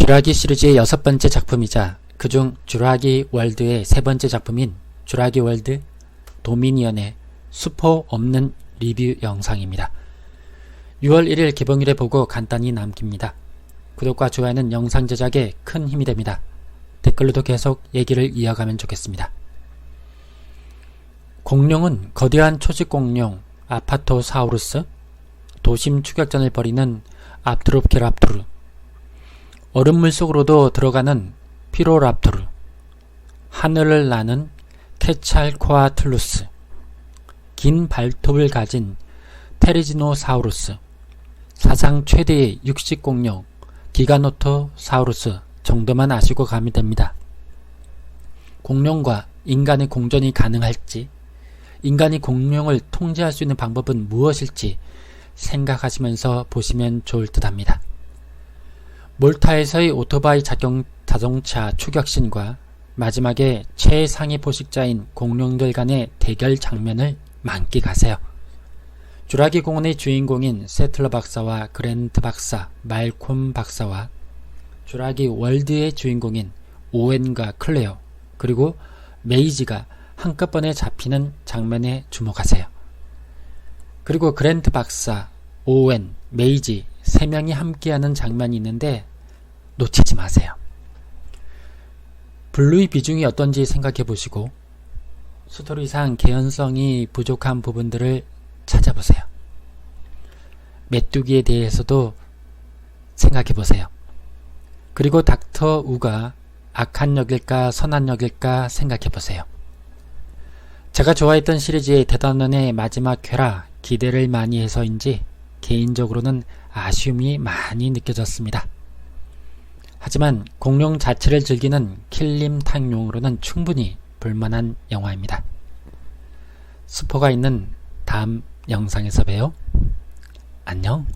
쥐라기 시리즈의 여섯 번째 작품이자 그중 쥐라기 월드의 세 번째 작품인 쥐라기 월드 도미니언의 수포 없는 리뷰 영상입니다. 6월 1일 개봉일에 보고 간단히 남깁니다. 구독과 좋아요는 영상 제작에 큰 힘이 됩니다. 댓글로도 계속 얘기를 이어가면 좋겠습니다. 공룡은 거대한 초식 공룡 아파토사우루스, 도심 추격전을 벌이는 앞트로피랍토르, 얼음물 속으로도 들어가는 피로랍토르, 하늘을 나는 케찰코아틀루스, 긴 발톱을 가진 테리지노사우루스, 사상 최대의 육식 공룡 기가노토사우루스 정도만 아시고 가면 됩니다. 공룡과 인간의 공존이 가능할지, 인간이 공룡을 통제할 수 있는 방법은 무엇일지 생각하시면서 보시면 좋을 듯 합니다. 몰타에서의 오토바이 자경 자동차 추격신과 마지막에 최상위 포식자인 공룡들 간의 대결 장면을 만끽하세요. 주라기 공원의 주인공인 세틀러 박사와 그랜트 박사, 말콤 박사와 주라기 월드의 주인공인 오웬과 클레어, 그리고 메이지가 한꺼번에 잡히는 장면에 주목하세요. 그리고 그랜트 박사, 오웬, 메이지 세 명이 함께하는 장면이 있는데 놓치지 마세요. 블루의 비중이 어떤지 생각해 보시고 스토리상 개연성이 부족한 부분들을 찾아보세요. 메뚜기에 대해서도 생각해 보세요. 그리고 닥터 우가 악한 역일까 선한 역일까 생각해 보세요. 제가 좋아했던 시리즈의 대단원의 마지막 회라 기대를 많이 해서인지 개인적으로는 아쉬움이 많이 느껴졌습니다. 하지만 공룡 자체를 즐기는 킬림탕용으로는 충분히 볼만한 영화입니다. 스포가 있는 다음 영상에서 봬요. 안녕.